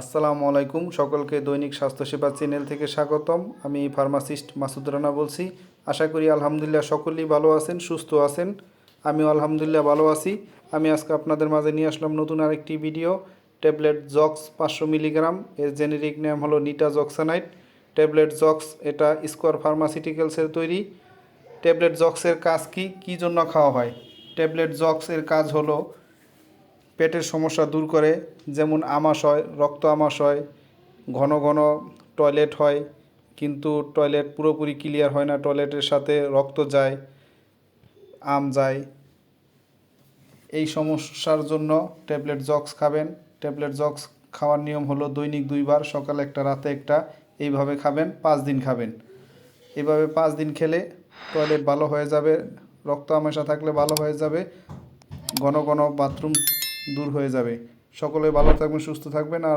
আসসালামু আলাইকুম, সকলকে দৈনিক স্বাস্থ্যসেবা চ্যানেল থেকে স্বাগতম। আমি ফার্মাসিস্ট মাসুদ রানা বলছি। আশা করি আলহামদুলিল্লাহ সকলেই ভালো আছেন, সুস্থ আছেন। আমিও আলহামদুলিল্লাহ ভালো আছি। আমি আজকে আপনাদের মাঝে নিয়ে আসলাম নতুন আরেকটি ভিডিও। ট্যাবলেট জক্স পাঁচশো মিলিগ্রাম। এর জেনেরিক নাম হলো নিটা জক্সানাইট। ট্যাবলেট জক্স, এটা স্কোয়ার ফার্মাসিউটিক্যালসের তৈরি। ট্যাবলেট জক্সের কাজ কি? কী জন্য খাওয়া হয়? ট্যাবলেট জক্সের কাজ হলো পেটের সমস্যা দূর করে, যেমন আমাশয় রক্ত আমাশয় ঘন ঘন টয়লেট হয়, কিন্তু টয়লেট পুরোপুরি ক্লিয়ার হয় না, টয়লেটের সাথে রক্ত যায়, আম যায়। এই সমস্যার জন্য ট্যাবলেট জক্স খাবেন। ট্যাবলেট জক্স খাওয়ার নিয়ম হলো দৈনিক দুইবার, সকালে একটা, রাতে একটা, এইভাবে খাবেন, পাঁচ দিন খাবেন। এভাবে পাঁচ দিন খেলে টয়লেট ভালো হয়ে যাবে, রক্ত আমাশা থাকলে ভালো হয়ে যাবে, ঘন ঘন বাথরুম দূর হয়ে যাবে। সকলে ভালো থাকবেন সুস্থ থাকবেন আর